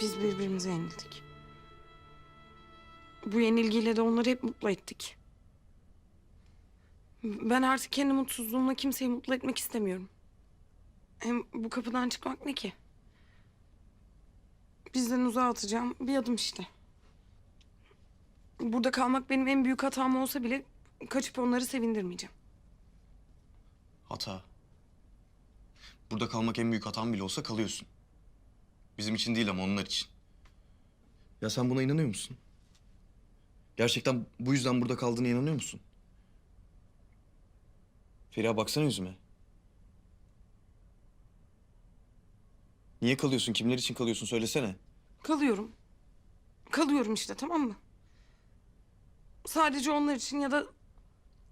Biz birbirimize yenildik. Bu yenilgiyle de onları hep mutlu ettik. Ben artık kendi mutsuzluğumla kimseyi mutlu etmek istemiyorum. Hem bu kapıdan çıkmak ne ki? Bizden uzağa atacağım bir adım işte. Burada kalmak benim en büyük hatam olsa bile kaçıp onları sevindirmeyeceğim. Hata. Burada kalmak en büyük hatam bile olsa kalıyorsun. Bizim için değil ama onlar için. Ya sen buna inanıyor musun? Gerçekten bu yüzden burada kaldığına inanıyor musun? Feriha baksana yüzüme. Niye kalıyorsun? Kimler için kalıyorsun? Söylesene. Kalıyorum. Kalıyorum işte tamam mı? Sadece onlar için ya da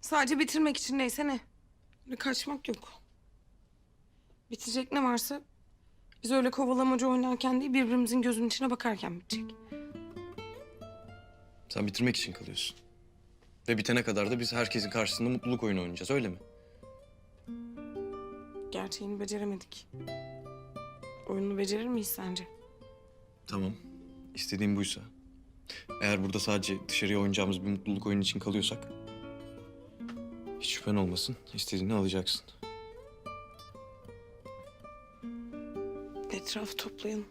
sadece bitirmek için neyse ne. Öyle kaçmak yok. Bitecek ne varsa biz öyle kovalamaca oynarken değil birbirimizin gözünün içine bakarken bitecek. Sen bitirmek için kalıyorsun. Ve bitene kadar da biz herkesin karşısında mutluluk oyunu oynayacağız öyle mi? Gerçeğini beceremedik. Oyunu becerir miyiz sence? Tamam. İstediğin buysa. Eğer burada sadece dışarıya oynayacağımız bir mutluluk oyunu için kalıyorsak... Hiç şüphen olmasın. istediğini alacaksın. Etrafı toplayalım.